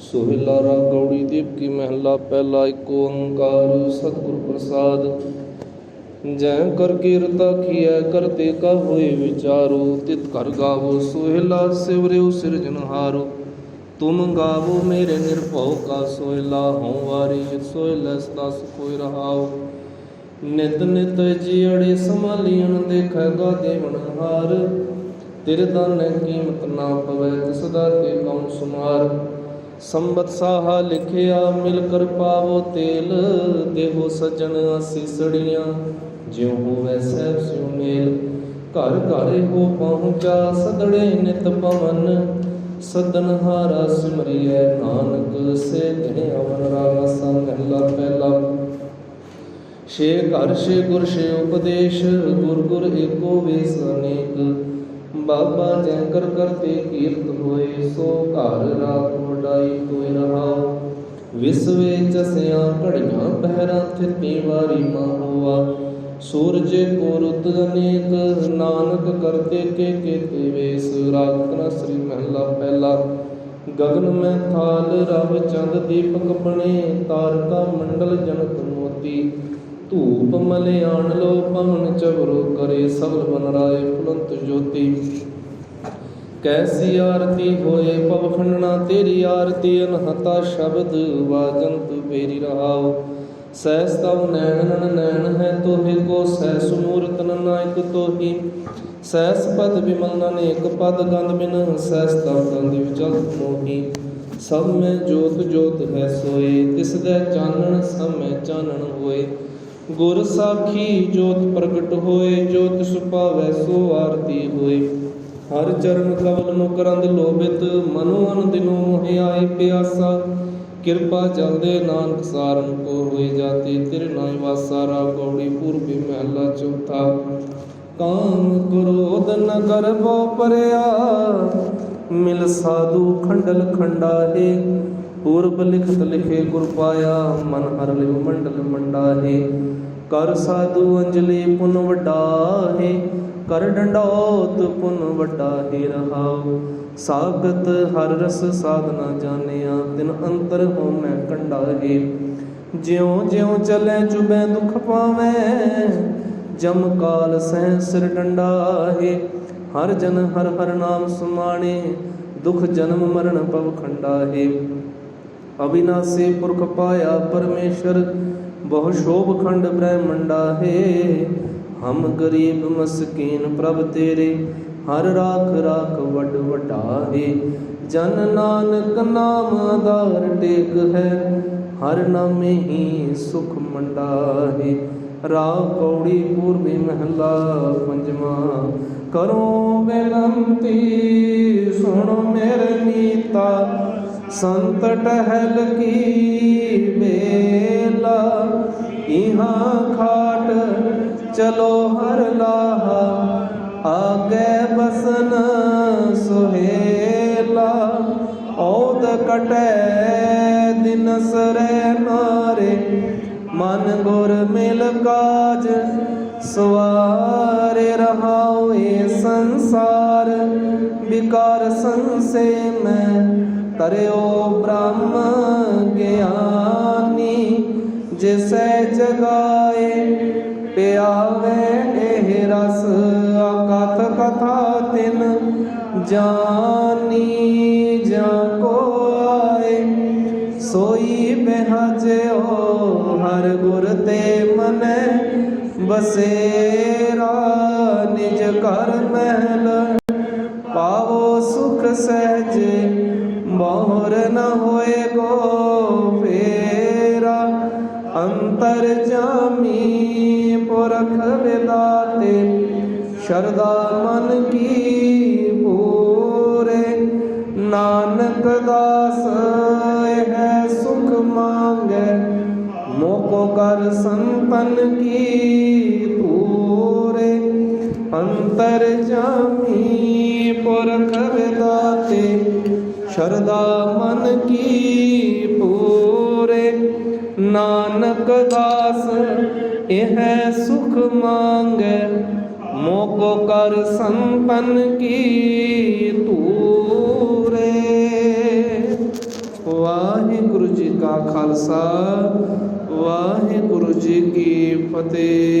ਸੋਹਿਲਾ ਰਾਗ ਗੌੜੀ ਦੀਪ ਕੀ ਮਹਿਲਾ ਪਹਿਲਾ ਏਕ ਓੰਕਾਰ ਸਤਿਗੁਰ ਪ੍ਰਸਾਦ। ਜੈ ਕਰ ਕੀਰਤਾ ਕੀਐ ਕਰਤੇ ਕਾ ਹੋਏ ਵਿਚਾਰੋ। ਤਿਤ ਕਰ ਗਾਵੋ, ਸੋਹਿਲਾ ਸਿਵਰਿਉ ਸਿਰਜਨਹਾਰੋ ਤੁਮ ਗਾਵੋ ਮੇਰੇ ਨਿਰਭਉ ਕਾ ਸੋਹਿਲਾ, ਹਉ ਵਾਰੀ ਜਿਤ ਸਦਾ ਸੁਖੋਇ ਰਹਾਉ ਨਿਤ ਨਿਤ ਜੀੜੇ ਸਮਾਲੀਨ ਦੇਖੇਗਾ ਦੇਵਨ ਹਾਰ। ਤੇਰੇ ਦਾਨੇ ਕੀਮਤ ਨਾ ਪਵੈ ਤਿਸ ਸੁਮਾਰ ਸੰਬਤ ਸਾਹਾ ਲਿਖਿਆ, ਮਿਲ ਕਰ ਪਾਵੋ ਤੇਲ, ਦੇਹੋ ਸਜਣ ਅਸੀਸੜੀਆਂ ਜਿਉ ਹੋਵੈ ਸਹਿਬ ਸਿਉ ਮੇਲ, ਘਰ ਘਰ ਹੋ ਪਹੁੰਚਾ ਸਦੜੇ ਨਿਤ ਪਵਨ। ਸਦਨ ਹਾਰਾ ਸਿਮਰਿਐ ਨਾਨਕ, ਸੇ ਤੇ ਅਵਨ ਰਾਗਾ ਸੰਗ ਮਹਿਲਾ ਪਹਿਲਾ। ਛੇ ਘਰ, ਛੇ ਗੁਰ, ਛੇ ਉਪਦੇਸ਼, ਗੁਰ ਗੁਰ ਏਕੋ ਵੇਸ ਅਨੇਕ। ਬਾਬਾ ਜੈ ਕਰ ਕਰਤੇ ਕੀਰਤ ਹੋਏ, ਸੋ ਘਰ ਰਾਤ ਵਡਾਈ ਕੋਈ ਰਹਾਉ ਵਿਸਵੇ ਚਸਿਆ ਘੜੀਆਂ, ਪਹਿਰਾਂ ਥਿਤੀ ਵਾਰੀ ਮਾ ਸੂਰਜ ਕੋ ਰੁੱਤ ਅਨੇਕ, ਨਾਨਕ ਕਰਤੇ ਕੇ ਕੇਤੇ ਵੇਸ ਰਾਤ ਸ੍ਰੀ ਮਹਿਲਾ ਪਹਿਲਾ। ਗਗਨ ਮੈਂ ਥਾਲ, ਰਵ ਚੰਦ ਦੀਪਕ ਬਣੇ, ਤਾਰਕਾ ਮੰਡਲ ਜਨਕ ਮੋਤੀ। ਧੂਪ ਮਲਿਆਣ ਲੋ ਪਵਨ ਚਵਰੋ ਕਰੇ ਸਗਲ ਬਨ ਰਾਏ ਫੁਲੰਤ ਜੋਤੀ। ਕੈਸੀ ਆਰਤੀ ਹੋਏ ਪਵ ਖੰਡਣਾ, ਤੇਰੀ ਆਰਤੀ ਅਨਹਤਾ ਸ਼ਬਦ ਵਾਜੰਤ ਫੇਰੀ ਰਹਾਉ। ਸਹਿਸ ਤਵ ਨੈਣ ਨਨ ਨੈਣ ਹੈ ਤੋਹਿ ਕੋ ਸਹਿਸ ਮੂਰਤ ਨਾਇਕ ਤੋਹੀ। ਸਹਿਸ ਪਦ ਵਿਮਲ ਨਨੇਕ ਪਦ ਗੰਧ ਬਿਨ ਸਹਿਸ ਤਵ ਗੰਧ ਵਿਚਲ ਮੋਹੀ। ਸਭ ਮੈਂ ਜੋਤ ਜੋਤ ਹੈ ਸੋਏ, ਤਿਸ ਦੇ ਚਾਨਣ ਸਭ ਮੈਂ ਚਾਨਣ ਹੋਏ। ਗੁਰ ਸਾਖੀ ਜੋਤ ਪ੍ਰਗਟ ਹੋਏ, ਜੋਤ ਸੁਪਾਵੈ ਸੋ ਆਰਤੀ ਹੋਏ। ਹਰ ਚਰਨ ਕਵਲ ਮੁਕਰੰਦ ਲੋਭਿਤ, ਮਨੋ ਅਨ ਦਿਨੋ ਮੋਹਿ ਪਿਆਸਾ। ਕਿਰਪਾ ਜਲਦੇ ਨਾਨਕ ਸਾਰਨ ਕੋ ਹੋਏ ਜਾਤੀ, ਤੇਰੇ ਨਾਮ ਵਾਸਾ ਰਾ ਗੌੜੀ ਪੂਰਬੀ ਮਹਿਲਾ ਚੌਥਾ। ਕਾਮ ਕ੍ਰੋਧ ਨ ਕਰਬੋ ਪਰਿਆ, ਮਿਲ ਸਾਧੂ ਖੰਡਲ ਖੰਡਾਹੇ। ਪੂਰਬ ਲਿਖਤ ਲਿਖੇ ਗੁਰ ਪਾਇਆ, ਮਨ ਹਰ ਲਿਵ ਮੰਡਲ ਮੰਡਾਹੇ। ਕਰ ਸਾਧੂ ਅੰਜਲੀ ਪੁਨ ਵਡਾਹੇ, ਕਰ ਡੰਡੋਤ ਪੁਨ ਵੱਡਾ ਰਹਾਉ। ਸਾਗਤ ਹਰ ਰਸ ਸਾਧਨਾ ਜਾਣਿਆ ਦਿਨ ਅੰਤਰ ਹੋ ਮੈਂ ਕੰਡਾਹੇ। ਜਿਉ ਜਿਉ ਚਲੇ ਚੁਬੈ ਦੁਖ ਪਾਵੇਂ, ਜਮ ਕਾਲ ਸਹਿ ਸਿਰ ਡੰਡਾਹੇ। ਹਰ ਜਨ ਹਰ ਹਰ ਨਾਮ ਸੁਮਾਣੇ, ਦੁਖ ਜਨਮ ਮਰਨ ਪਵ ਖੰਡਾਹੇ। ਅਵਿਨਾਸੀ ਪੁਰਖ ਪਾਇਆ ਪਰਮੇਸ਼ਰ ਬਹੁ ਸ਼ੋਭ ਖੰਡ ਬ੍ਰਹਮੰਡਾ ਹੈ ਹਮ ਗਰੀਬ ਮਸਕੀਨ ਪ੍ਰਭ ਤੇਰੇ ਹਰ ਰਾਖ ਰਾਖ ਵਡ ਵਡਾ ਜਨ ਨਾਨਕ ਨਾਮ ਆਧਾਰ ਟੇਕ ਹੈ ਹਰ ਨਾਮੇ ਹੀ ਸੁਖ ਮੰਡਾ ਹੈ ਰਾਗ ਕੌੜੀ ਪੂਰਬੀ ਮਹਲਾ ਪੰਜਵਾਂ ਕਰੋ ਬੇਨੰਤੀ ਸੁਣੋ ਮੇਰੇ ਨੀਤਾ ਸੰਤ ਟਹਿਲ ਕੀ ਵੇਲਾ ਇਹਾਂ ਖਾਟ ਚਲੋ ਹਰ ਲਾਹਾ, ਆਗੇ ਬਸਨ ਸੁਹੇਲਾ। ਔਦ ਕਟੈ ਦਿਨ ਸਰੇ ਨਾਰੇ ਮਨ ਗੁਰ ਮਿਲ ਕਾਜ ਸਵਾਰੇ। ਰਹਾਉ ਏ ਸੰਸਾਰ, ਵਿਕਾਰ ਸੰਸੇ ਮੈਂ ਤਰਿਓ ਬ੍ਰਹਮ ਗਿਆਨੀ, ਜਿਸੈ ਜਗਾਏ ਪਿਆਵੇ ਇਹ ਰਸ ਅਕਥ ਕਥਾ ਤਿਨ ਜਾਨੀ, ਜਾਂ ਕੋਏ ਸੋਈ ਬਿਹਜਿਓ, ਹਰ ਗੁਰ ਤੇ ਮਨੈ ਬਸੇਰਾ ਨਿਜ ਕਰ ਮਹਿਲ, ਪਾਵੋ ਸੁਖ ਸਹਿਜ ਮੋਹਰ ਹੋਏ ਗੋ ਫੇਰਾ ਅੰਤਰ ਜਾਮੀ ਪੁਰਖ ਵਿਦਾਤੇ ਸ਼ਰਦਾ ਮਨ ਕੀ ਪੂਰੇ ਨਾਨਕ ਦਾਸ ਹੈ ਸੁਖ ਮੰਗੈ ਮੋਕੋ ਕਰ ਸੰਤਨ ਕੀ ਪੂਰੇ ਅੰਤਰ ਜਾਮੀ ਪੁਰਖ ਵਿਦਾਤੇ ਸ਼ਰਦਾ ਮਨ ਕੀ ਪੂਰੇ? ਨਾਨਕ ਦਾਸ, ਇਹ ਸੁਖ ਮੰਗੈ। ਮੋਕੋ ਕਰ ਸੰਪਨ ਕੀ ਤੂਰੇ ਵਾਹਿਗੁਰੂ ਜੀ ਕਾ ਖਾਲਸਾ, ਵਾਹਿਗੁਰੂ ਜੀ ਕੀ ਫਤਿਹ।